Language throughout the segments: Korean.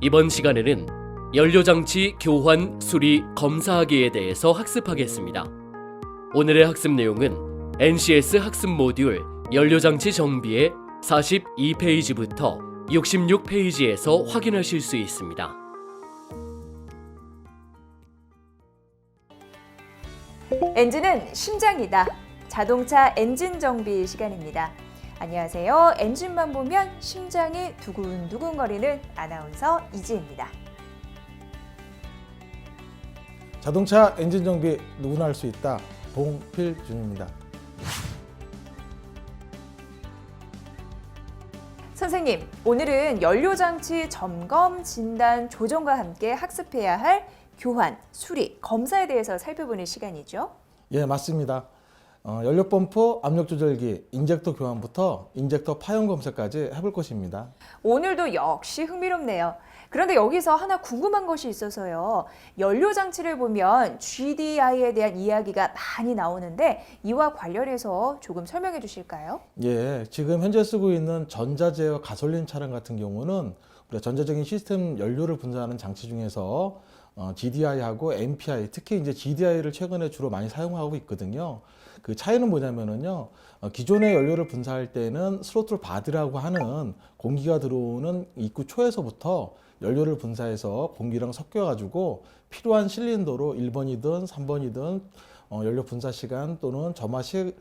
이번 시간에는 연료장치 교환, 수리, 검사하기에 대해서 학습하겠습니다. 오늘의 학습 내용은 NCS 학습 모듈 연료장치 정비의 42페이지부터 66페이지에서 확인하실 수 있습니다. 엔진은 심장이다. 자동차 엔진 정비 시간입니다. 안녕하세요. 엔진만 보면 심장이 두근두근거리는 아나운서 이지입니다. 자동차 엔진 정비 누구나 할 수 있다. 봉필준입니다. 선생님, 오늘은 연료장치 점검, 진단, 조정과 함께 학습해야 할 교환, 수리, 검사에 대해서 살펴보는 시간이죠. 예, 맞습니다. 어, 연료 펌프, 압력 조절기, 인젝터 교환부터 인젝터 파형 검사까지 해볼 것입니다. 오늘도 역시 흥미롭네요. 그런데 여기서 하나 궁금한 것이 있어서요. 연료 장치를 보면 GDI에 대한 이야기가 많이 나오는데 이와 관련해서 조금 설명해 주실까요? 예, 지금 현재 쓰고 있는 전자제어 가솔린 차량 같은 경우는 우리가 전자적인 시스템 연료를 분사하는 장치 중에서 어, GDI하고 MPI, 특히 이제 GDI를 최근에 주로 많이 사용하고 있거든요. 그 차이는 뭐냐면은요, 어, 기존의 연료를 분사할 때는 스로틀 바드라고 하는 공기가 들어오는 입구 초에서부터 연료를 분사해서 공기랑 섞여 가지고 필요한 실린더로 1번이든 3번이든 어, 연료 분사 시간 또는 점화 시, 어,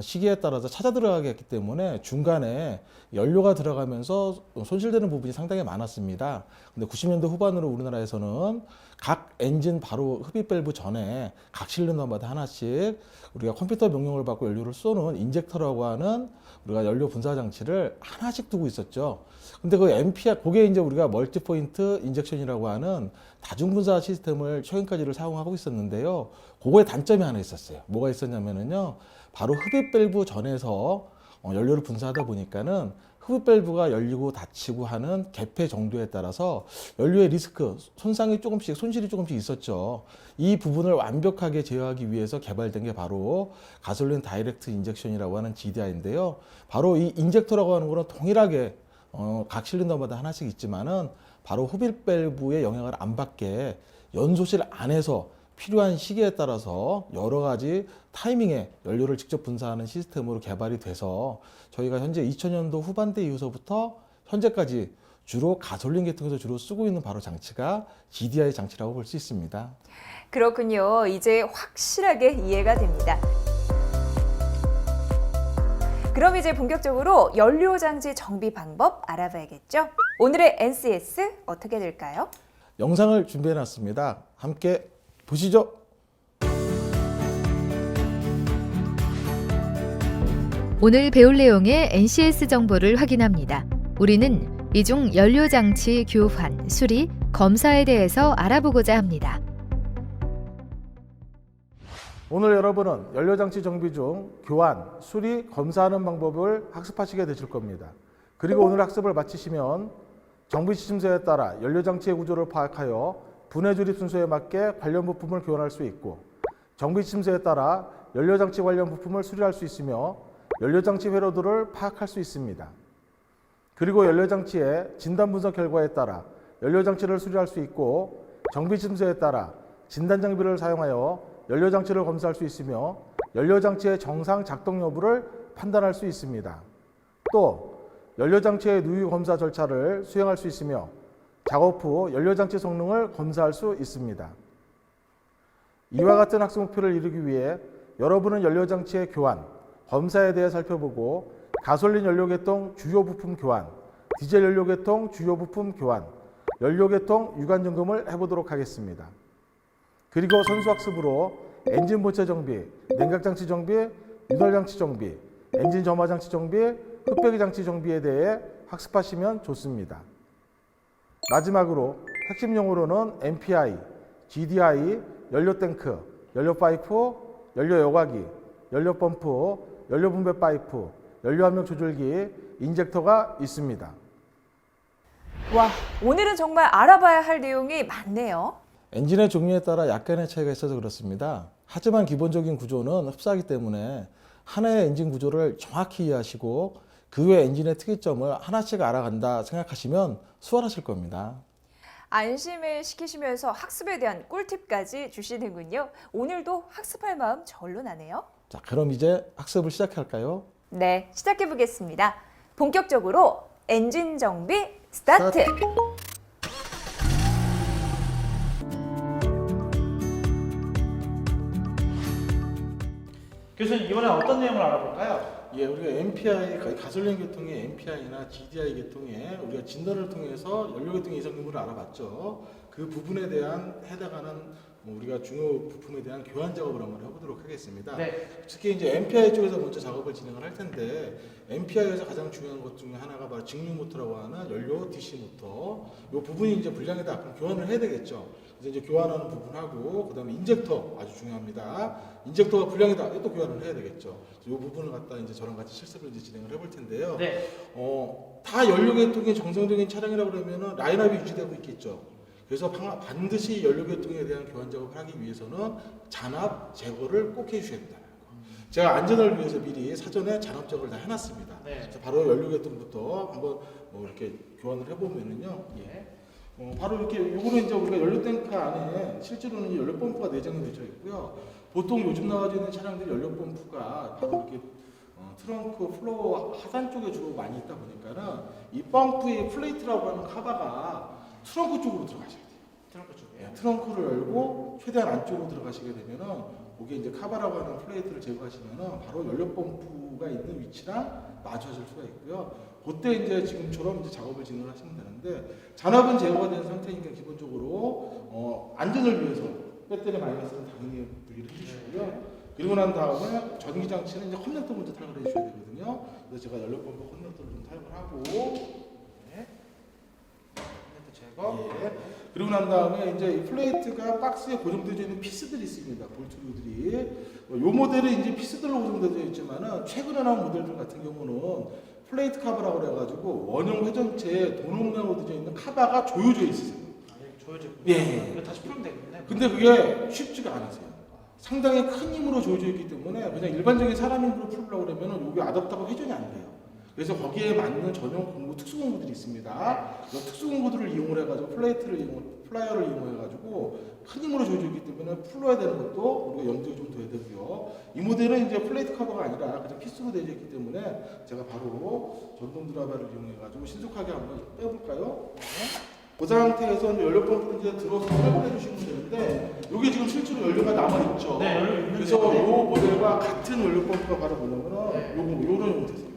시기에 따라서 찾아 들어가게 했기 때문에 중간에 연료가 들어가면서 손실되는 부분이 상당히 많았습니다. 근데 90년대 후반으로 우리나라에서는 각 엔진 바로 흡입 밸브 전에 각 실린더마다 하나씩 우리가 컴퓨터 명령을 받고 연료를 쏘는 인젝터라고 하는 우리가 연료 분사 장치를 하나씩 두고 있었죠. 근데 그 MPR, 그게 이제 우리가 멀티 포인트 인젝션이라고 하는 다중 분사 시스템을 최근까지를 사용하고 있었는데요. 그거에 단점이 하나 있었어요. 뭐가 있었냐면은요. 바로 흡입 밸브 전에서 어, 연료를 분사하다 보니까는 흡입 밸브가 열리고 닫히고 하는 개폐 정도에 따라서 연료의 리스크, 손상이 조금씩, 손실이 조금씩 있었죠. 이 부분을 완벽하게 제어하기 위해서 개발된 게 바로 가솔린 다이렉트 인젝션이라고 하는 GDI인데요. 바로 이 인젝터라고 하는 거는 동일하게 어, 각 실린더마다 하나씩 있지만은 바로 흡입 밸브의 영향을 안 받게 연소실 안에서 필요한 시기에 따라서 여러 가지 타이밍에 연료를 직접 분사하는 시스템으로 개발이 돼서 저희가 현재 2000년도 후반대 이후서부터 현재까지 주로 가솔린 계통에서 주로 쓰고 있는 바로 장치가 GDI 장치라고 볼 수 있습니다. 그렇군요. 이제 확실하게 이해가 됩니다. 그럼 이제 본격적으로 연료 장치 정비 방법 알아봐야겠죠? 오늘의 NCS 어떻게 될까요? 영상을 준비해 놨습니다. 함께 보시죠. 오늘 배울 내용의 NCS 정보를 확인합니다. 우리는 이중 연료 장치 교환, 수리, 검사에 대해서 알아보고자 합니다. 오늘 여러분은 연료 장치 정비 중 교환, 수리, 검사하는 방법을 학습하시게 되실 겁니다. 그리고 오늘 학습을 마치시면 정비 지침서에 따라 연료 장치의 구조를 파악하여 분해 조립 순서에 맞게 관련 부품을 교환할 수 있고 정비 지침서에 따라 연료장치 관련 부품을 수리할 수 있으며 연료장치 회로도를 파악할 수 있습니다. 그리고 연료장치의 진단 분석 결과에 따라 연료장치를 수리할 수 있고 정비 지침서에 따라 진단 장비를 사용하여 연료장치를 검사할 수 있으며 연료장치의 정상 작동 여부를 판단할 수 있습니다. 또 연료장치의 누유 검사 절차를 수행할 수 있으며 작업 후 연료장치 성능을 검사할 수 있습니다. 이와 같은 학습 목표를 이루기 위해 여러분은 연료장치의 교환, 검사에 대해 살펴보고 가솔린 연료계통 주요 부품 교환, 디젤 연료계통 주요 부품 교환, 연료계통 유관 점검을 해보도록 하겠습니다. 그리고 선수학습으로 엔진 본체 정비, 냉각장치 정비, 유설장치 정비, 엔진 점화장치 정비, 흡배기 장치 정비에 대해 학습하시면 좋습니다. 마지막으로 핵심 용어로는 MPI, GDI, 연료 탱크, 연료 파이프, 연료 여과기, 연료 펌프, 연료 분배 파이프, 연료 함량 조절기, 인젝터가 있습니다. 와, 오늘은 정말 알아봐야 할 내용이 많네요. 엔진의 종류에 따라 약간의 차이가 있어서 그렇습니다. 하지만 기본적인 구조는 흡사하기 때문에 하나의 엔진 구조를 정확히 이해하시고 그 외 엔진의 특이점을 하나씩 알아간다 생각하시면 수월하실 겁니다. 안심을 시키시면서 학습에 대한 꿀팁까지 주시는군요. 오늘도 학습할 마음 절로 나네요. 자, 그럼 이제 학습을 시작할까요? 네, 시작해 보겠습니다. 본격적으로 엔진 정비 스타트. 스타트. 교수님 이번에 어떤 내용을 알아볼까요? 예, 우리가 MPI 가- 가솔린 계통의 MPI나 GDI 계통에 우리가 진단을 통해서 연료 계통의 이상 유무를 알아봤죠. 그 부분에 대한 해당하는 뭐 우리가 중요 부품에 대한 교환 작업을 한번 해보도록 하겠습니다. 네. 특히 이제 MPI 쪽에서 먼저 작업을 진행을 할 텐데 MPI에서 가장 중요한 것 중에 하나가 바로 직류 모터라고 하는 연료 DC 모터. 이 부분이 이제 불량이다. 그럼 교환을 해야 되겠죠. 이제 교환하는 부분하고 그다음에 인젝터 아주 중요합니다. 인젝터가 불량이다. 또 교환을 해야 되겠죠. 이 부분을 갖다 이제 저랑 같이 실습을 이제 진행을 해볼 텐데요. 네. 어, 다 연료 계통의 정상적인 차량이라고 그러면은 라인업이 유지되고 있겠죠. 그래서 방- 반드시 연료 계통에 대한 교환 작업을 하기 위해서는 잔압 제거를 꼭 해주셔야 된다. 제가 안전을 위해서 미리 사전에 잔압 제거를 다 해놨습니다. 네. 바로 연료 계통부터 한번 뭐 이렇게 교환을 해보면은요. 예. 어, 바로 이렇게 요거는 이제 우리가 연료 탱크 안에 실제로는 연료 펌프가 내장이 되어 있고요. 보통 요즘 나와져 있는 차량들 연료 펌프가 바로 이렇게 어, 트렁크 플로어 하단 쪽에 주로 많이 있다 보니까는 이 펌프의 플레이트라고 하는 카바가 트렁크 쪽으로 들어가셔야 돼요. 트렁크 쪽에. 예, 트렁크를 열고 최대한 안쪽으로 들어가시게 되면은 거기에 이제 카바라고 하는 플레이트를 제거하시면은 바로 연료 펌프가 있는 위치랑 마주하실 수가 있고요. 그때 이제 지금처럼 이제 작업을 진행을 하시면 되는데 잔압은 제거가 된 상태니까 기본적으로 어, 안전을 위해서 배터리 마이너스는 당연히 분리를 해주시고요. 그리고 난 다음에 전기 장치는 이제 커넥터 먼저 탈거를 해주셔야 되거든요. 그래서 제가 연료 펌프 커넥터를 좀 탈거하고 네. 컴퓨터 제거. 예. 그리고 난 다음에 이제 이 플레이트가 박스에 고정되어 있는 피스들이 있습니다. 볼트류들이. 어, 요 모델은 이제 피스들로 고정되어 있지만은 최근에 나온 모델들 같은 경우는 플레이트 카바라고 그래가지고 원형 회전체에 도농량으로 되어 있는 카바가 조여져 있어요. 아, 여기 조여져 있군요. 예. 이거 다시 풀면 되겠네. 근데 그게 쉽지가 않으세요. 상당히 큰 힘으로 조여져 있기 때문에 그냥 일반적인 사람 힘으로 풀려고 그러면은 여기 아답터가 회전이 안 돼요. 그래서 거기에 맞는 전용 공구, 특수 공구들이 있습니다. 이 특수 공구들을 이용을 해가지고 플레이트를 이용, 플라이어를 이용해가지고 큰 힘으로 조여져 있기 때문에 풀어야 되는 것도 우리가 염두에 좀 둬야 되고요. 이 모델은 이제 플레이트 커버가 아니라 그냥 피스로 되어 있기 때문에 제가 바로 전동 드라이버를 이용해가지고 신속하게 한번 빼볼까요? 그 상태에서 이제 연료 펌프를 이제 들어서 사용을 해주시면 되는데 이게 지금 실제로 연료가 남아 있죠. 네, 연료 있는데. 그래서 이 모델과 같은 연료 펌프가 바로 뭐냐면은 네. 요거 요런 형태 되세요.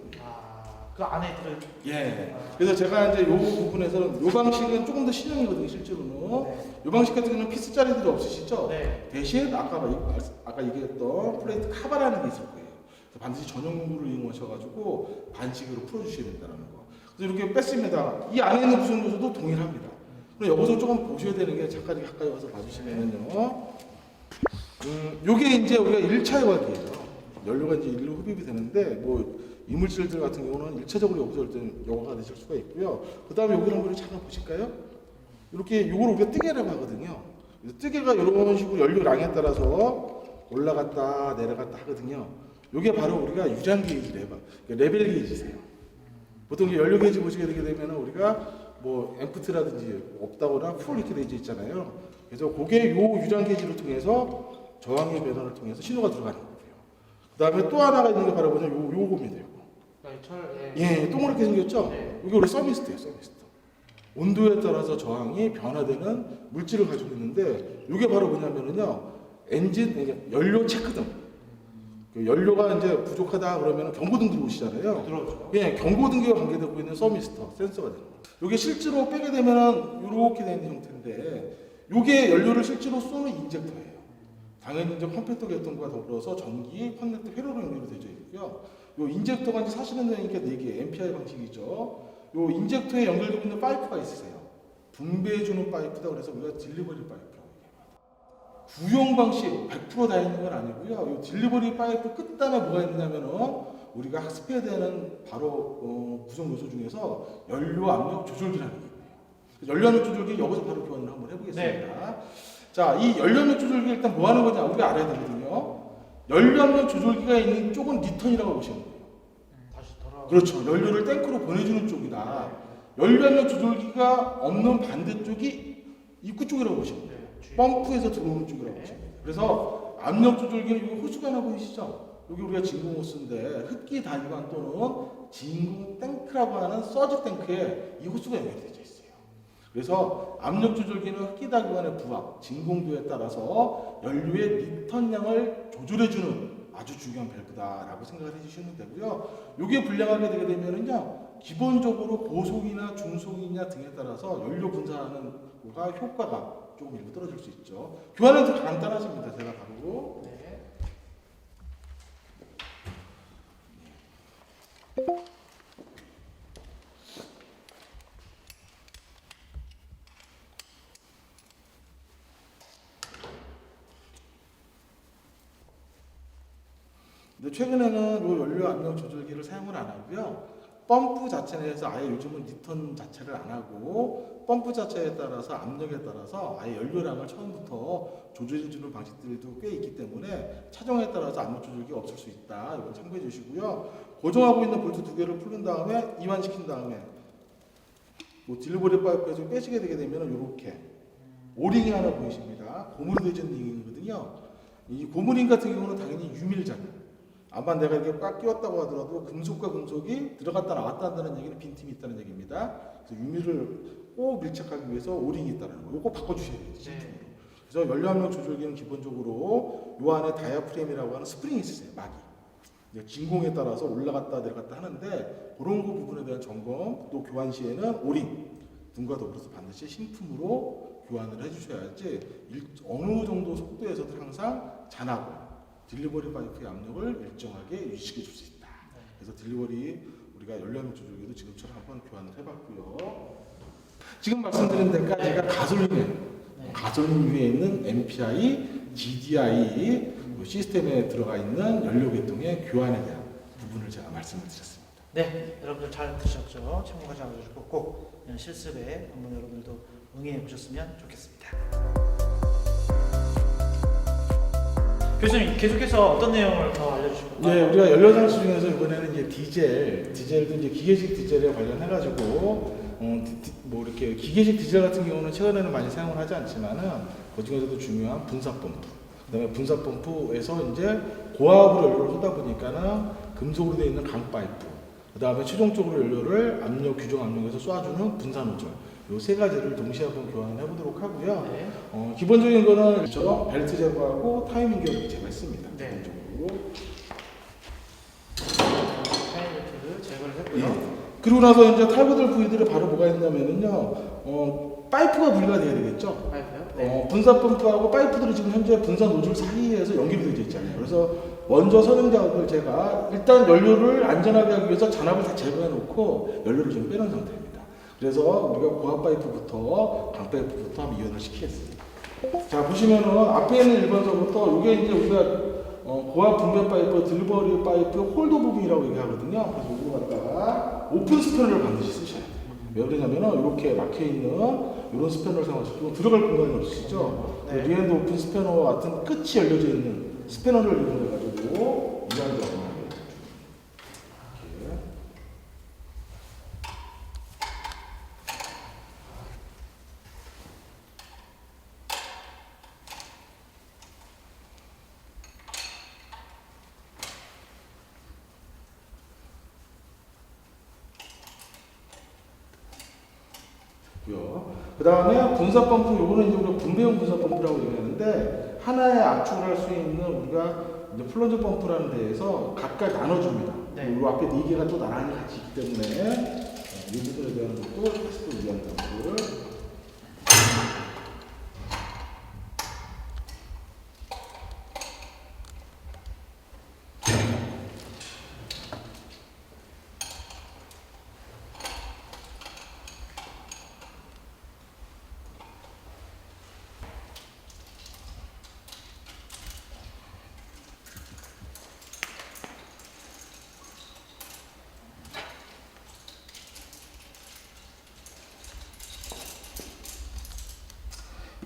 아, 그 안에 들어. 예. 그래서 제가 이제 요 부분에서는 요 방식은 조금 더 신형이거든요, 실제로는. 네. 요 방식 같은 경우는 피스 자리들이 없으시죠? 네. 대신 아까 말- 아까 얘기했던 플레이트 카바라는 게 있을 거예요. 그래서 반드시 전용 공구를 이용하셔가지고 반식으로 풀어주셔야 된다는 거. 그래서 이렇게 뺐습니다. 이 안에 있는 구성 요소도 동일합니다. 그럼 여기서 조금 보셔야 되는 게 잠깐 가까이 와서 봐주시면은요. 음, 요게 이제 우리가 1차 요각이에요. 연료가 이제 일로 흡입이 되는데 뭐 이물질들 같은 경우는 1차적으로 여기서 일단 여과가 되실 수가 있고요. 그 다음에 여기를 한번 잠깐 보실까요? 이렇게 요걸 우리가 뜨개라고 하거든요. 뜨개가 이런 식으로 연료량에 따라서 올라갔다 내려갔다 하거든요. 요게 바로 우리가 유장 게이지 레벨, 레벨 게이지세요. 보통 연료 게이지 보시게 되게 되면 우리가 뭐 앰프트라든지 없다거나 풀 이렇게 되어 있잖아요. 그래서 그게 요 유장 게이지를 통해서 저항의 변화를 통해서 신호가 들어가는 거고요. 그 다음에 또 하나가 있는 게 바로 뭐냐 요 요겁니다. 그러니까 철. 예. 예, 동그랗게 생겼죠? 네. 이게 우리 서미스트예요, 서미스트. 온도에 따라서 저항이 변화되는 물질을 가지고 있는데 이게 바로 뭐냐면은요, 엔진, 이게 연료 체크등. 그 연료가 이제 부족하다 그러면 경고등 들어오시잖아요. 들어오죠. 예, 경고등기와 관계되고 있는 서미스터, 센서가 되는 거예요. 이게 실제로 빼게 되면은 이렇게 되는 형태인데, 이게 연료를 실제로 쏘는 인젝터예요. 당연히 이제 컴퓨터 계통과 더불어서 전기, 커넥터, 회로로 연결이 되어 있고요. 요 인젝터가 이제 사실은 이렇게 네 개, MPI 방식이죠. 요 인젝터에 연결되고 있는 파이프가 있으세요. 분배해주는 파이프다 그래서 우리가 딜리버리 파이프라고 얘기합니다. 구용 방식 100%다 있는 건 아니고요. 요 딜리버리 파이프 끝단에 뭐가 있냐면은 우리가 학습해야 되는 바로 어, 구성 요소 중에서 연료 압력 조절기라는 게 있네요. 연료 압력 조절기 여기서 바로 교환을 한번 해보겠습니다. 자, 이 연료 압력 조절기 일단 뭐 하는 거냐 우리가 알아야 되거든요. 연료 압력 조절기가 있는 쪽은 리턴이라고 보시면 돼요. 그렇죠. 연료를 탱크로 보내주는 쪽이다. 연료 압력 조절기가 없는 반대쪽이 입구 쪽이라고 보시면 돼요. 네. 펌프에서 들어오는 쪽이라고 네. 보시면 돼요. 그래서 압력 조절기는 이거 호수가 하나 보이시죠? 여기 우리가 진공 호스인데 흡기 단위관 또는 진공 탱크라고 하는 서지 탱크에 이 호수가 연결되어 있어요. 그래서 압력 조절기는 흡기 단위관의 부하, 진공도에 따라서 연료의 리턴량을 조절해주는 아주 중요한 밸브다라고 생각을 해주시면 되고요. 이게 불량하게 되게 되면은요, 기본적으로 고속이나 중속이냐 등에 따라서 연료 분사하는 거가 효과가 조금 일부 떨어질 수 있죠. 교환은 더 간단하십니다. 제가 바로 최근에는 이 연료 압력 조절기를 사용을 안 하고요. 펌프 자체 내에서 아예 요즘은 리턴 자체를 안 하고 펌프 자체에 따라서 압력에 따라서 아예 연료량을 처음부터 조절해주는 방식들도 꽤 있기 때문에 차종에 따라서 압력 조절기가 없을 수 있다. 이건 참고해 주시고요. 고정하고 있는 볼트 두 개를 풀린 다음에 이완시킨 다음에 뭐 딜리버리 파이프에서 빼시게 되게 되면 이렇게 오링이 하나 보이십니다. 고무로 되어 있는 링이거든요. 이 고무링 같은 경우는 당연히 유밀자입니다. 아마 내가 이렇게 꽉 끼웠다고 하더라도 금속과 금속이 들어갔다 나왔다 한다는 얘기는 빈틈이 있다는 얘기입니다. 그래서 유미를 꼭 밀착하기 위해서 오링이 있다는 거. 요거 바꿔주셔야 돼요. 네. 그래서 연료압력 조절기는 기본적으로 요 안에 다이아프레임이라고 하는 스프링이 있으세요. 막이. 진공에 따라서 올라갔다 내려갔다 하는데 그런 거 부분에 대한 점검 또 교환 시에는 오링 등과 더불어서 반드시 신품으로 교환을 해주셔야지 일- 어느 정도 속도에서도 항상 잔하고 딜리버리 파이프의 압력을 일정하게 유지시켜 줄 수 있다. 그래서 딜리버리 우리가 연료압력 조절기도 지금처럼 한번 교환을 해봤고요. 지금 말씀드린 데까지가 가솔린이에요. 네. 가솔린 위에 있는 MPI, GDI 뭐 시스템에 들어가 있는 연료 계통의 교환에 대한 부분을 제가 말씀을 드렸습니다. 네, 여러분들 잘 들으셨죠? 참고하지 이런 실습에 한번 여러분들도 응해 보셨으면 좋겠습니다. 교수님 계속해서 어떤 내용을 더 알려주실 건가요? 예, 우리가 연료 장치 중에서 이번에는 이제 디젤, 디젤도 이제 기계식 디젤에 관련해가지고 어, 디- 디- 뭐 이렇게 기계식 디젤 같은 경우는 최근에는 많이 사용을 하지 않지만은 그 중에서도 중요한 분사 펌프, 그다음에 분사 펌프에서 이제 고압으로 연료를 쏟다 보니까는 금속으로 되어 있는 강 파이프, 그다음에 최종적으로 연료를 압력 규정 압력에서 쏴주는 분사 노즐. 요 세 가지를 동시에 한번 교환을 해보도록 하고요. 네. 어, 기본적인 거는 이처럼 벨트 제거하고 타이밍 교환 제거했습니다. 네. 기본적으로. 타이밍벨트를 제거를 했고요. 예. 그리고 나서 이제 탈거될 부위들이 바로 뭐가 있냐면은요, 어, 파이프가 분리가 돼야 되겠죠. 파이프요? 네. 어, 분사 펌프하고 파이프들이 지금 현재 분사 노즐 사이에서 연결이 되어 있잖아요. 그래서 먼저 선행 작업을 제가 일단 연료를 안전하게 하기 위해서 잔압을 다 제거해 놓고 연료를 지금 빼놓은 상태입니다. 그래서 우리가 고압 파이프부터 강 파이프부터 한번 이연을 시키겠습니다. 자 보시면은 앞에 있는 1번서부터 이게 이제 우리가 어, 고압 분배 파이프, 딜버리 파이프 홀더 부분이라고 얘기하거든요. 그래서 이거 갖다가 오픈 스패너를 반드시 쓰셔야 돼요. 왜 그러냐면은 이렇게 막혀 있는 이런 스패너를 사용하시고 들어갈 공간이 없으시죠? 네. 리엔드 오픈 스패너와 같은 끝이 열려져 있는 스패너를 이용해 가지고 이완 작업을 하게 돼요. 이렇게. 그 다음에 분사 펌프, 요거는 이제 우리가 분배용 분사 펌프라고 얘기하는데 하나의 압축을 할 수 있는 우리가 이제 플런저 펌프라는 데에서 각각 나눠줍니다. 네. 요 앞에 네 개가 또 나란히 같이 있기 때문에 어, 이 부분에 대한 것도 다시 또 이해한 작업을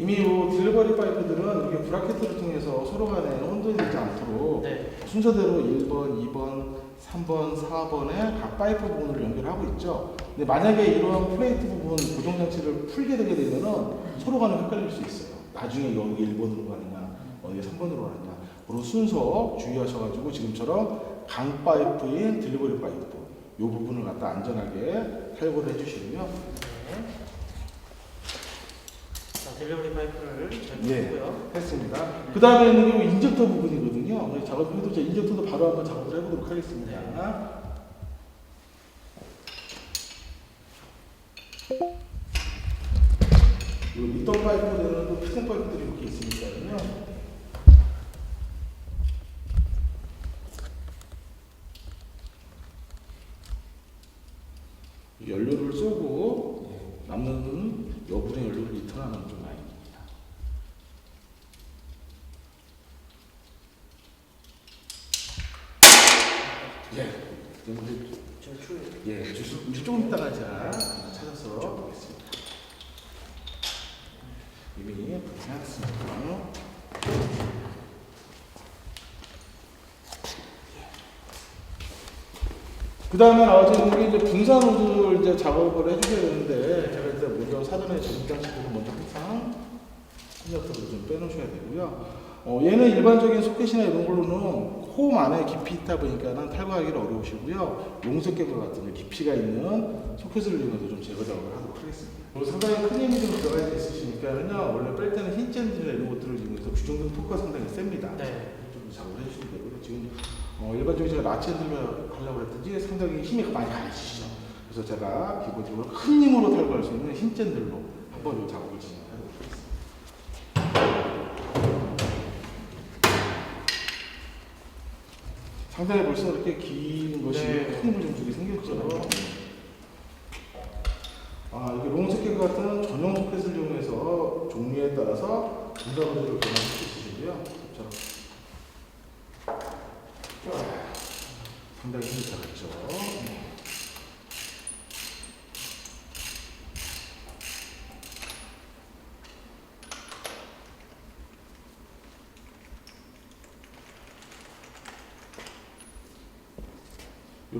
이미 이 딜리버리 파이프들은 이게 브라켓을 통해서 서로 간에 혼돈되지 않도록 네. 순서대로 1번, 2번, 3번, 4번에 각 파이프 부분을 연결하고 있죠. 근데 만약에 이러한 플레이트 부분 고정 장치를 풀게 되게 되면은 서로 간에 헷갈릴 수 있어요. 나중에 여기 1번으로 가느냐, 어디 3번으로 가느냐. 그런 순서 주의하셔가지고 지금처럼 강 파이프인 딜리버리 파이프 이 부분을 갖다 안전하게 탈거를 해주시고요. 네. 자, 딜리버리 파이프를 잘 예. 푸고요. 했습니다. 그 다음에 있는 게 인젝터 부분이거든요. 그래서 작업해도 제 인젝터도 바로 한번 작업을 해보도록 하겠습니다. 이 밑던 파이프들은 또 피생 파이프들이 이렇게 있으니까요. 이 연료를 쏘고 남는 여분의 연료를 리턴하는 좀 라인입니다. 예. 이제 저 추. 예, 주스 이제 조금 있다가 제가 찾아서 보겠습니다. 이미 분해했습니다. 그 다음에 나와서 게 이제 분산 호드를 이제 작업을 해주셔야 되는데 제가 일단 먼저 사전에 전장식으로 먼저 항상 인젝터를 좀 빼놓으셔야 되고요. 어, 얘는 일반적인 소켓이나 이런 걸로는 홈 안에 깊이 있다 보니까는 탈거하기가 어려우시고요. 용석 깨글 같은 거 깊이가 있는 소켓을 이용해서 좀 제거 작업을 하도록 하겠습니다. 그리고 상당히 큰 힘이 좀 들어가 있으시니까요. 원래 뺄 때는 흰 젠들이나 이런 것들을 이용해서 규정된 토크가 상당히 셉니다. 네. 좀 작업을 해주시면 되고요. 지금 어, 일반적으로 제가 라치 들면 하려고 했더니 상당히 힘이 많이 가시죠. 그래서 제가 기본적으로 큰 힘으로 탈거할 수 있는 흰 젠들로 한번 이 작업을 진행 상당히 벌써 이렇게 긴 것이 네. 큰 주게 생겼죠. 아, 이게 롱스켓 같은 전용 소켓을 이용해서 종류에 따라서 분사구조를 변화할 수 있으시고요. 자, 상당히 힘이 들어갔죠.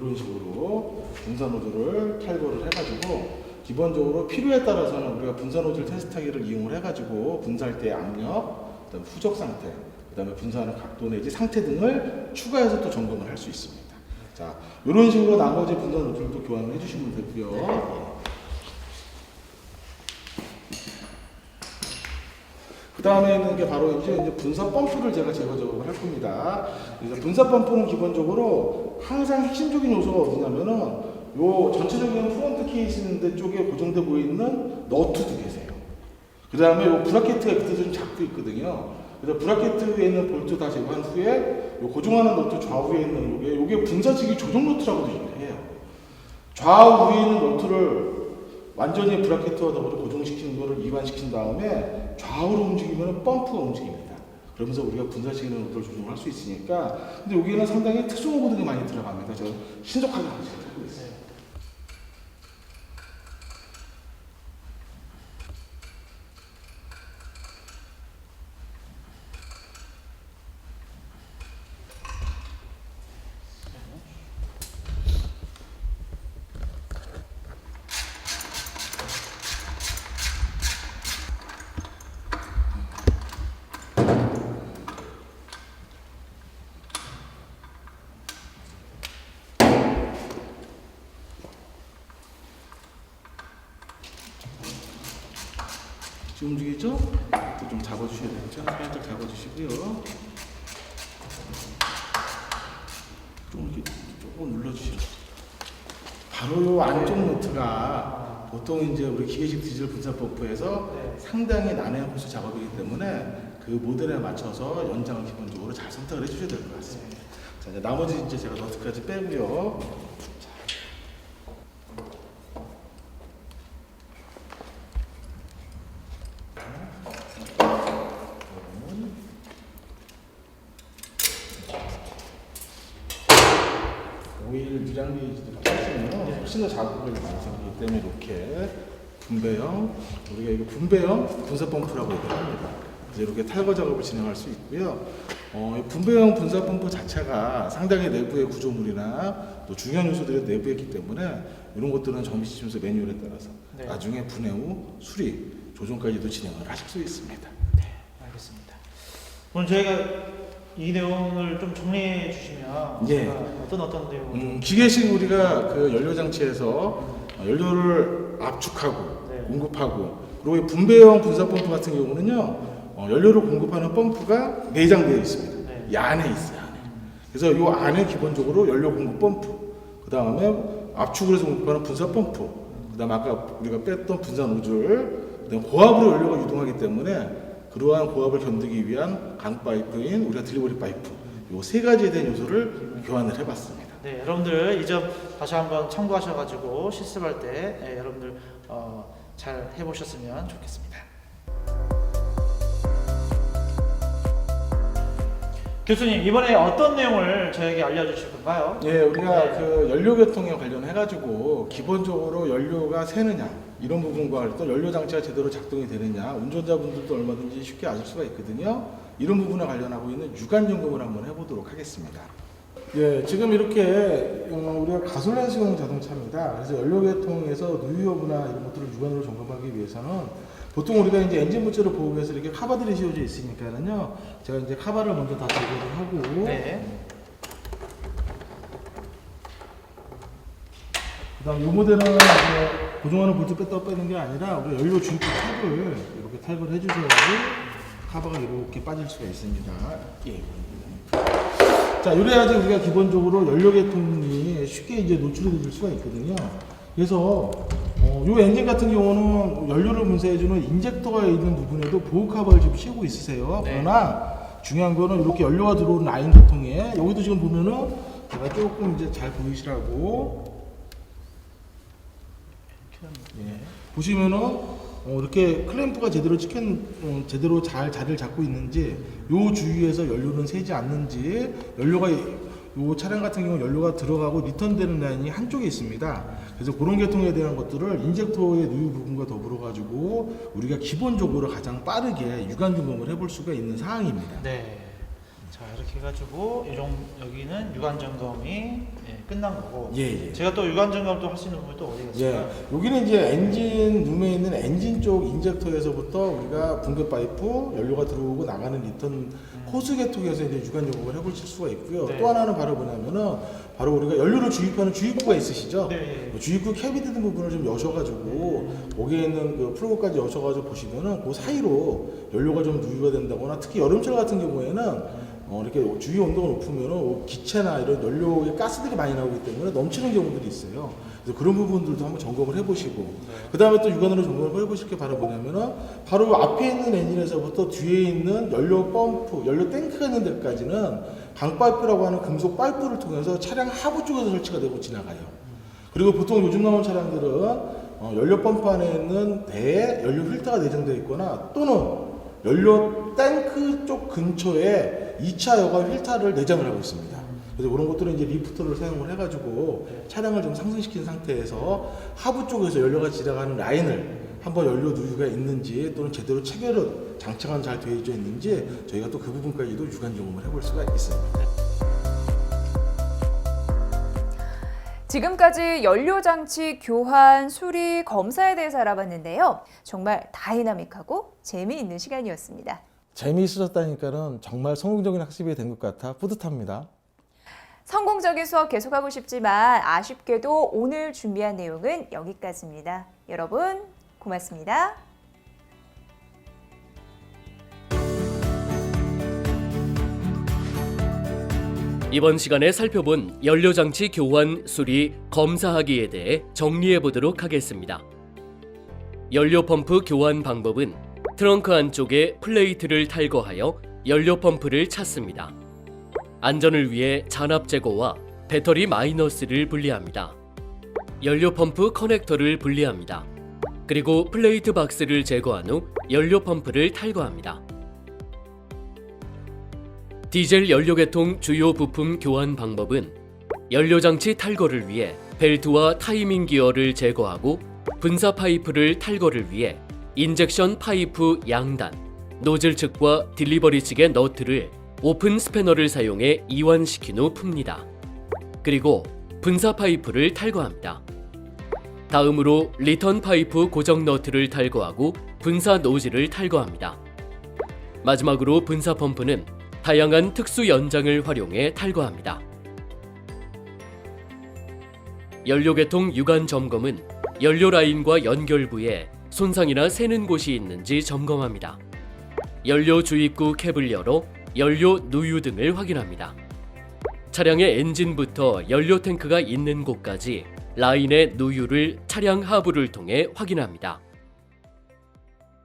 이런 식으로 분산 노즐을 탈거를 해가지고 기본적으로 필요에 따라서는 우리가 분산 노즐 테스트하기를 이용을 해가지고 분사할 때 압력, 그다음 후적 상태, 그다음에 분사하는 각도 내지 상태 등을 추가해서 또 점검을 할 수 있습니다. 자, 이런 식으로 나머지 분산 노즐도 교환을 해주시면 되고요. 그 다음에 있는 게 바로 이제 이제 분사 펌프를 제가 제거 작업을 할 겁니다. 그래서 분사 펌프는 기본적으로 항상 핵심적인 요소가 어디냐면은 요 전체적인 프론트 케이스 쪽에 고정돼 보이는 너트 두 개세요. 그 다음에 요 브라켓트가 밑에 좀 잡고 있거든요. 그래서 브라켓트에 있는 볼트 다 제거한 후에 요 고정하는 너트 좌우에 있는 요게 요게 분사지기 조정 너트라고도 얘기를 해요. 좌우에 있는 너트를 완전히 브라켓트와 더불어 고정시키는 거를 이완시킨 다음에 좌우로 움직이면 펌프가 움직입니다. 그러면서 우리가 분사시키는 것들을 조정할 수 있으니까 근데 여기는 상당히 특수 모드들이 많이 들어갑니다. 저 신속하게 하고 있어요. 지금 움직이죠? 또 좀 잡아주셔야 되겠죠? 살짝 잡아주시고요. 좀 이렇게 조금 눌러주시고. 바로 요 안쪽 노트가 보통 이제 우리 기계식 디젤 분사 펌프에서 네. 상당히 난해한 호수 작업이기 때문에 그 모델에 맞춰서 연장을 기본적으로 잘 선택을 해주셔야 될 것 같습니다. 자, 이제 나머지 이제 제가 너트까지 빼고요. 오일 유량 게이지도 쓰시면 훨씬 더 자극을 많이 생기기 때문에 이렇게 분배형 우리가 이거 분배형 분사 펌프라고 얘기를 합니다. 그래서 이렇게 탈거 작업을 진행할 수 있고요. 어, 이 분배형 분사 펌프 자체가 상당히 내부의 구조물이나 또 중요한 요소들이 내부에 있기 때문에 이런 것들은 정비 시스템에서 매뉴얼에 따라서 네. 나중에 분해 후 수리 조정까지도 진행을 하실 수 있습니다. 알겠습니다. 오늘 저희가 이 내용을 좀 정리해 주시면 예. 어떤 어떤 내용을 음, 기계식 우리가 그 연료 장치에서 연료를 압축하고 네. 공급하고 그리고 이 분배형 분사 펌프 같은 경우는요 어, 연료를 공급하는 펌프가 내장되어 있습니다. 네. 이 안에 있어요. 안에. 그래서 이 안에 기본적으로 연료 공급 펌프, 그 다음에 압축을 해서 공급하는 분사 펌프, 그 다음 아까 우리가 뺐던 분사 노즐, 그다음 고압으로 연료가 유동하기 때문에 그러한 고압을 견디기 위한 강 파이프인 우리가 딜리버리 파이프, 요세 가지에 대한 요소를 교환을 해봤습니다. 네, 여러분들 이 점 다시 한번 참고하셔가지고 실습할 때 예, 여러분들 어, 잘 해보셨으면 좋겠습니다. 교수님 이번에 어떤 내용을 저에게 알려주실 건가요? 예, 우리가 네. 그 연료 계통에 관련해 가지고 기본적으로 연료가 새느냐 이런 부분과 또 연료 장치가 제대로 작동이 되느냐 운전자분들도 얼마든지 쉽게 아실 수가 있거든요. 이런 부분에 관련하고 있는 유관 점검을 한번 해보도록 하겠습니다. 예, 지금 이렇게 어, 우리가 가솔린식용 자동차입니다. 그래서 연료 계통에서 누유 여부나 이런 것들을 유관으로 점검하기 위해서는 보통 우리가 이제 엔진 부츠를 보호하기 위해서 이렇게 카바들이 씌워져 있으니까는요. 제가 이제 카바를 먼저 다 제거를 하고 네. 그다음 이 모델은 이제 고정하는 볼트 뺐다 빼는 게 아니라 우리 연료 주입구 탭을 이렇게 탭을 해주셔야지 카바가 이렇게 빠질 수가 있습니다. 예. 자, 이래야지 우리가 기본적으로 연료 계통이 쉽게 이제 노출이 될 수가 있거든요. 그래서 어, 이 엔진 같은 경우는 연료를 분사해주는 인젝터가 있는 부분에도 보호 카바를 지금 씌우고 있으세요. 네. 그러나 중요한 거는 이렇게 연료가 들어오는 라인 계통에 여기도 지금 보면은 제가 조금 이제 잘 보이시라고 예. 보시면은 어, 이렇게 클램프가 제대로 찍힌 어, 제대로 잘 자리를 잡고 있는지 요 주위에서 연료는 새지 않는지 연료가 이- 요 차량 같은 경우 연료가 들어가고 리턴되는 라인이 한쪽에 있습니다. 그래서 그런 계통에 대한 것들을 인젝터의 누유 부분과 더불어 가지고 우리가 기본적으로 가장 빠르게 유관 점검을 해볼 수가 있는 사항입니다. 네. 자 이렇게 해가지고 이 정, 여기는 유관 점검이 예, 끝난 거고. 예, 예. 제가 또 유관 점검 또할수 있는 부분이 또 어디가 있을까요? 예, 여기는 이제 엔진 룸에 있는 엔진 쪽 인젝터에서부터 우리가 분급 파이프 연료가 들어오고 나가는 리턴 호스 계통에서 이제 유관 점검을 해볼 수가 있고요. 네. 또 하나는 바로 뭐냐면은 바로 우리가 연료를 주입하는 주입구가 있으시죠? 네. 그 주입구 캐비티 등 부분을 좀 여셔가지고 거기에 있는 그 플로그까지 여셔가지고 보시면은 그 사이로 연료가 좀 누유가 된다거나 특히 여름철 같은 경우에는 어, 이렇게 주위 온도가 높으면은 기체나 이런 연료의 가스들이 많이 나오기 때문에 넘치는 경우들이 있어요. 그래서 그런 부분들도 한번 점검을 해보시고 그 다음에 또 육안으로 점검을 해보실 게 바로 뭐냐면은 바로 앞에 있는 엔진에서부터 뒤에 있는 연료 펌프, 연료 탱크가 있는 데까지는 강파이프라고 하는 금속 파이프를 통해서 차량 하부 쪽에서 설치가 되고 지나가요. 그리고 보통 요즘 나온 차량들은 어, 연료 펌프 안에 있는 배에 연료 필터가 내장되어 있거나 또는 연료 탱크 쪽 근처에 2차 여과 필터를 내장을 하고 있습니다. 그래서 그런 것들은 이제 리프터를 사용을 해가지고 차량을 좀 상승시킨 상태에서 하부 쪽에서 연료가 지나가는 라인을 한번 연료 누유가 있는지 또는 제대로 체결은 장착은 잘 되어 있는지 저희가 또 그 부분까지도 유관 점검을 해볼 수가 있습니다. 지금까지 연료장치 교환, 수리, 검사에 대해서 알아봤는데요. 정말 다이나믹하고 재미있는 시간이었습니다. 재미있으셨다니까는 정말 성공적인 학습이 된 것 같아 뿌듯합니다. 성공적인 수업 계속하고 싶지만 아쉽게도 오늘 준비한 내용은 여기까지입니다. 여러분, 고맙습니다. 이번 시간에 살펴본 연료장치 교환, 수리, 검사하기에 대해 정리해 보도록 하겠습니다. 연료 펌프 교환 방법은 트렁크 안쪽에 플레이트를 탈거하여 연료 펌프를 찾습니다. 안전을 위해 잔압 제거와 배터리 마이너스를 분리합니다. 연료 펌프 커넥터를 분리합니다. 그리고 플레이트 박스를 제거한 후 연료 펌프를 탈거합니다. 디젤 연료계통 주요 부품 교환 방법은 연료장치 탈거를 위해 벨트와 타이밍 기어를 제거하고 분사 파이프를 탈거를 위해 인젝션 파이프 양단, 노즐 측과 딜리버리 측의 너트를 오픈 스패너를 사용해 이완시킨 후 풉니다. 그리고 분사 파이프를 탈거합니다. 다음으로 리턴 파이프 고정 너트를 탈거하고 분사 노즐을 탈거합니다. 마지막으로 분사 펌프는 다양한 특수 연장을 활용해 탈거합니다. 연료계통 유관 점검은 연료 라인과 연결부에 손상이나 새는 곳이 있는지 점검합니다. 연료 주입구 캡을 열어 연료 누유 등을 확인합니다. 차량의 엔진부터 연료 탱크가 있는 곳까지 라인의 누유를 차량 하부를 통해 확인합니다.